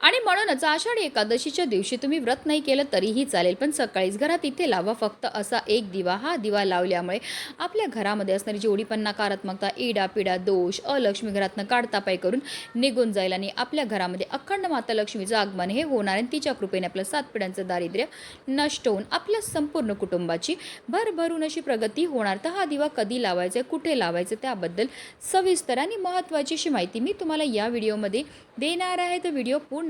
आणि म्हणूनच आषाढी एकादशीच्या दिवशी तुम्ही व्रत नाही केलं तरीही चालेल पण सकाळीच घरात इथे लावा फक्त असा एक दिवा. हा दिवा लावल्यामुळे आपल्या घरामध्ये असणारी जेवढी पण नकारात्मकता इडा पिडा दोष अलक्ष्मी घरातनं काढतापाय करून निघून जाईल आणि आपल्या घरामध्ये अखंड माता लक्ष्मीचं आगमन हे होणार आणि तिच्या कृपेने आपलं सात पिढ्यांचं दारिद्र्य नष्ट होऊन आपल्या संपूर्ण कुटुंबाची भरभरून अशी प्रगती होणार. तर हा दिवा कधी लावायचा कुठे लावायचं त्याबद्दल सविस्तर आणि महत्त्वाची अशी माहिती मी तुम्हाला या व्हिडिओमध्ये देणार आहे. तर व्हिडिओ पूर्ण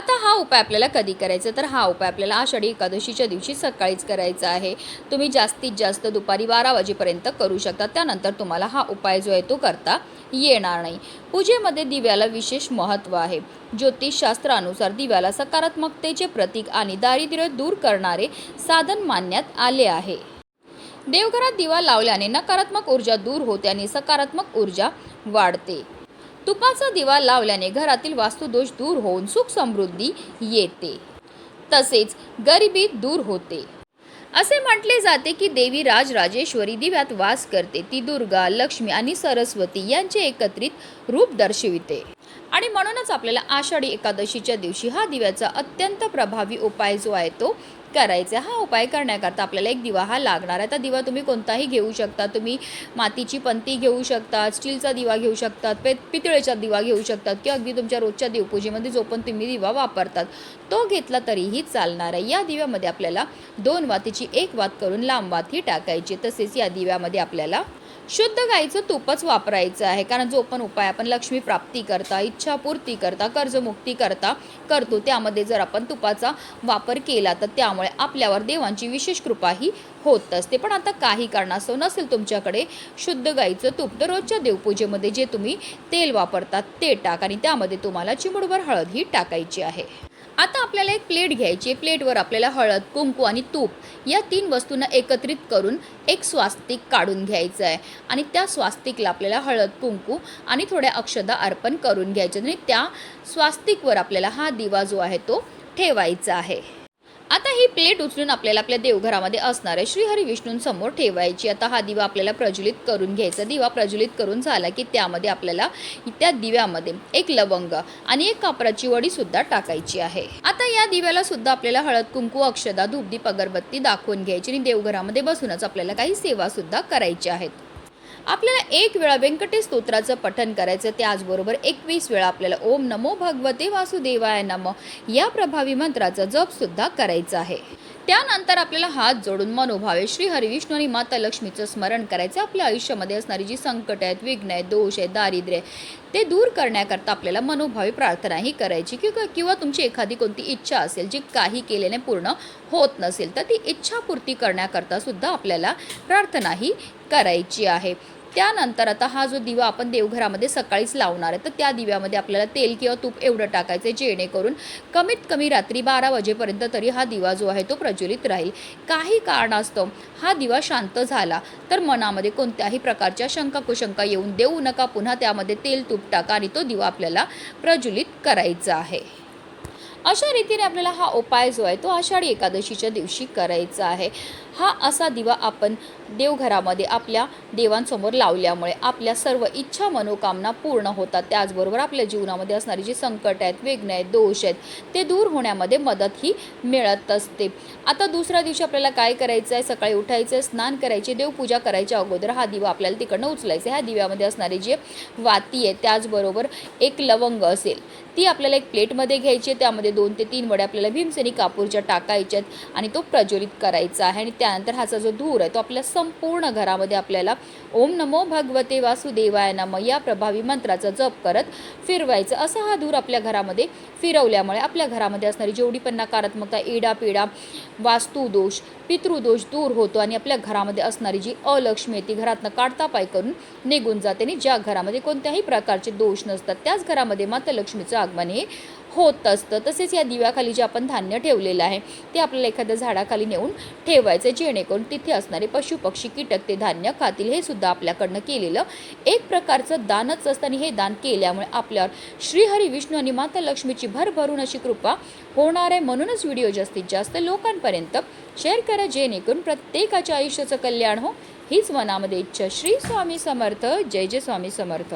आता हा उपाय आपल्याला कधी करायचा? तर हा उपाय आपल्याला आषाढी एकादशीच्या दिवशी सकाळीच करायचा आहे. तुम्ही जास्तीत जास्त दुपारी बारा वाजेपर्यंत करू शकता. त्यानंतर तुम्हाला हा उपाय जो आहे तो करता येणार नाही. पूजेमध्ये दिव्याला विशेष महत्त्व आहे. ज्योतिषशास्त्रानुसार दिव्याला सकारात्मकतेचे प्रतीक आणि दारिद्र्य दूर करणारे साधन मानण्यात आले आहे. देवघरात दिवा लावल्याने नकारात्मक ऊर्जा दूर होते आणि सकारात्मक ऊर्जा वाढते. तुपाचा दिवा लावल्याने घरातील वास्तुदोष दूर होऊन सुख समृद्धी येते. तसेच गरिबी दूर होते. असे म्हटले जाते की देवी राजराजेश्वरी दिव्यात वास करते. ती दुर्गा लक्ष्मी आणि सरस्वती यांचे एकत्रित रूप दर्शविते. म्हणूनच आपल्याला आषाढी एकादशीच्या दिवशी हा दिव्याचा अत्यंत प्रभावी उपाय जो आहे तो करायचा आहे. हा उपाय करण्याकरता आपल्याला एक दिवा हा लागणार आहे. तर दिवा तुम्ही कोणताही घेऊ शकता. तुम्ही मातीची पंती घेऊ शकता स्टीलचा दिवा घेऊ शकतात पे पितळेचा दिवा घेऊ शकतात किंवा अगदी तुमच्या रोजच्या देवपूजेमध्ये जो पण तुम्ही दिवा वापरतात तो घेतला तरीही चालणार आहे. या दिव्यामध्ये आपल्याला दोन वातीची एक वात करून लांब वात ही टाकायची तसेच या दिव्यामध्ये आपल्याला शुद्ध गाईचं तुपच वापरायचं आहे. कारण जो पण उपाय आपण लक्ष्मी प्राप्ती करता इच्छापूर्ती करता कर्जमुक्ती करता करतो त्यामध्ये जर आपण तुपाचा वापर केला तर त्यामुळे आपल्यावर देवांची विशेष कृपा ही होत असते. पण आता काही कारणास्तव नसेल तुमच्याकडे शुद्ध गाईचं तूप तर रोजच्या देवपूजेमध्ये जे तुम्ही तेल वापरतात ते टाक आणि त्यामध्ये तुम्हाला चिमुडभर हळद ही टाकायची आहे. आता आपल्याला एक प्लेट घ्यायची आहे. प्लेटवर आपल्याला हळद कुंकू आणि तूप या तीन वस्तूंना एकत्रित करून एक स्वास्तिक काढून घ्यायचं आहे. आणि त्या स्वास्तिकला आपल्याला हळद कुंकू आणि थोड्या अक्षदा अर्पण करून घ्यायचे. आणि त्या स्वास्तिकवर आपल्याला हा दिवा जो आहे तो ठेवायचा आहे. आता ही प्लेट उचलून आपल्याला आपल्या देवघरामध्ये असणाऱ्या श्रीहरी विष्णूंसमोर ठेवायची. आता हा दिवा आपल्याला प्रज्वलित करून घ्यायचा. दिवा प्रज्वलित करून झाला की त्यामध्ये आपल्याला त्या दिव्यामध्ये एक लवंग आणि एक कापराची वडी सुद्धा टाकायची आहे. आता या दिव्याला सुद्धा आपल्याला हळद कुंकू अक्षदा धूपदीप अगरबत्ती दाखवून घ्यायची आणि देवघरामध्ये बसूनच आपल्याला काही सेवा सुद्धा करायची आहेत. आपल्याला एक वेळा व्यंकटेश स्तोत्राचं पठन करायचं त्याचबरोबर एकवीस वेळा आपल्याला ओम नमो भगवते वासुदेवाय नम या प्रभावी मंत्राचा जपसुद्धा करायचा आहे. त्यानंतर आपल्याला हात जोडून मनोभावे श्री हरिविष्णू आणि माता लक्ष्मीचं स्मरण करायचं आपल्या आयुष्यामध्ये असणारी जी संकट आहेत विघ्न आहेत दोष आहेत दारिद्र्य ते दूर करण्याकरता आपल्याला मनोभावी प्रार्थनाही करायची किंवा किंवा तुमची एखादी कोणती इच्छा असेल जी काही केल्याने पूर्ण होत नसेल तर ती इच्छापूर्ती करण्याकरता सुद्धा आपल्याला प्रार्थनाही करायची आहे. त्यानंतर आता हा जो दिवा आपण देवघरामध्ये सकाळीच लावणार आहे तर त्या दिव्यामध्ये आपल्याला तेल किंवा तूप एवढं टाकायचं आहे जेणेकरून कमीत कमी रात्री बारा वाजेपर्यंत तरी हा दिवा जो आहे तो प्रज्वलित राहील. काही कारणास्तव हा दिवा शांत झाला तर मनामध्ये कोणत्याही प्रकारच्या शंका कुशंका येऊन देऊ नका. पुन्हा त्यामध्ये तेल तूप टाका आणि तो दिवा आपल्याला प्रज्वलित करायचा आहे. अशा रीतीने आपल्याला हा उपाय जो आहे तो आषाढी एकादशीच्या दिवशी करायचा आहे. हा असा दिवा आपण देवघरामध्ये आपल्या देवांसमोर लावल्यामुळे आपल्या सर्व इच्छा मनोकामना पूर्ण होतात. त्याचबरोबर आपल्या जीवनामध्ये असणारी जी संकट आहेत विघ्न आहेत दोष आहेत ते दूर होण्यामध्ये मदत ही मिळत असते. आता दुसऱ्या दिवशी आपल्याला काय करायचं आहे? सकाळी उठायचं आहे स्नान करायचे देवपूजा करायच्या अगोदर हा दिवा आपल्याला तिकडनं उचलायचा ह्या दिव्यामध्ये असणारी जे वाती आहे त्याचबरोबर एक लवंग असेल ती आपल्याला एक प्लेटमध्ये घ्यायची आहे. त्यामध्ये दोन ते तीन वडे आपल्याला भीमसेनी कापूरच्या टाकायच्यात आणि तो प्रज्वलित करायचा आहे आणि त्या त्यानंतर हाचा जो धूर आहे तो आपल्या संपूर्ण घरामध्ये आपल्याला ओम नमो भगवते वासुदेवाय नम या प्रभावी मंत्राचा जप करत फिरवायचं. असा हा धूर आपल्या घरामध्ये फिरवल्यामुळे आपल्या घरामध्ये असणारी जेवढी पण नकारात्मकता इडापिडा वास्तुदोष पितृदोष दूर होतो आणि आपल्या घरामध्ये असणारी जी अलक्ष्मी आहे ती घरातनं काढता पाय करून निघून जाते. आणि ज्या घरामध्ये कोणत्याही प्रकारचे दोष नसतात त्याच घरामध्ये माता लक्ष्मीचं आगमन हे होत असतं. तसेच या दिव्याखाली जे आपण धान्य ठेवलेलं आहे ते आपल्याला एखाद्या झाडाखाली नेऊन ठेवायचं जेणेकरून तिथे असणारे पशु पक्षी कीटक ते धान्य खातील हे सुद्धा आपल्याकडनं केलेलं एक प्रकारचं दानच असतं. आणि हे दान केल्यामुळे आपल्यावर श्रीहरी विष्णू आणि माता लक्ष्मीची भरभरून अशी कृपा होणार आहे. म्हणूनच व्हिडिओ जास्तीत जास्त लोकांपर्यंत शेअर करा जेणेकरून प्रत्येकाच्या आयुष्याचं कल्याण हो. हीच मनामध्ये इच्छा. श्री स्वामी समर्थ. जय जय स्वामी समर्थ.